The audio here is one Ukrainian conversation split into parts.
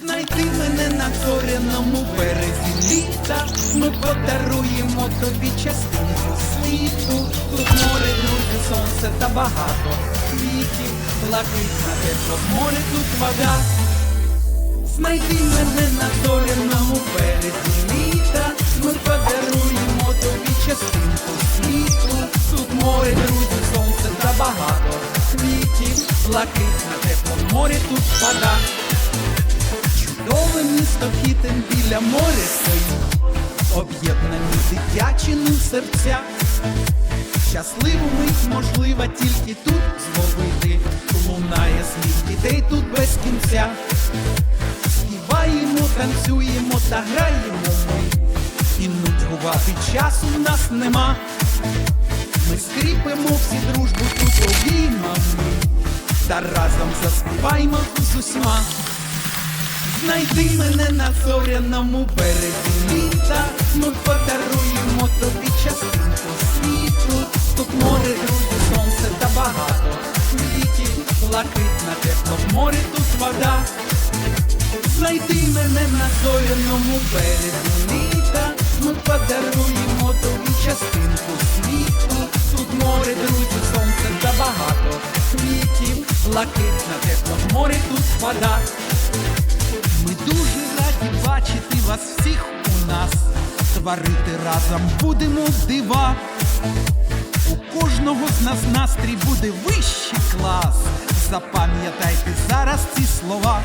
Знайди мене на зоряному березі літа. Ми подаруємо тобі частинку світу. Тут море, друзі, сонце та багато квітів. Блакитна тепло, море тут вода. Знайди мене на зоряному березі літа. Ми подаруємо тобі частинку світу. Тут море, друзі, сонце та багато квітів. Блакитна тепло, море тут вода. Місто біля моря стоїть, об'єднані дитячі серця. Щасливу мить можлива тільки тут зловити. Лунає сміх дітей тут без кінця. Співаємо, танцюємо та граємо ми. І нудьгувати часу в нас нема. Ми скріпимо всі дружбу тут обіймами. Та разом заспіваймо з усіма. Знайди мене на зоряному березі літа. Ми подаруємо тобі частинку світу. Тут море, друзі, сонце та багато квітів. Блакитна тепло в морі тут вода. Знайди мене на зоряному березі літа. Ми подаруємо тобі частинку світу. Тут море, друзі, сонце та багато квітів. Блакитна тепло в морі тут вода. Ми дуже раді бачити вас всіх у нас. Творити разом будемо дива. У кожного з нас настрій буде вищий клас. Запам'ятайте зараз ці слова.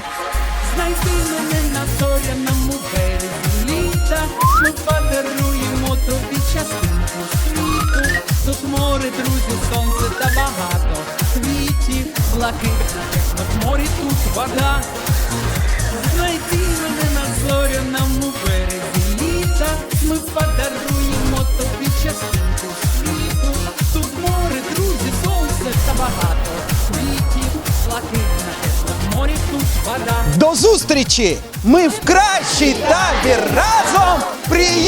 Знайди мене на зоряному березі літа. Ми подаруємо тобі частинку світу. Тут море, друзі, сонце та багато квітів. Блакитна в морі тут вода. До зустрічі! Ми в кращий табір разом приїдемо!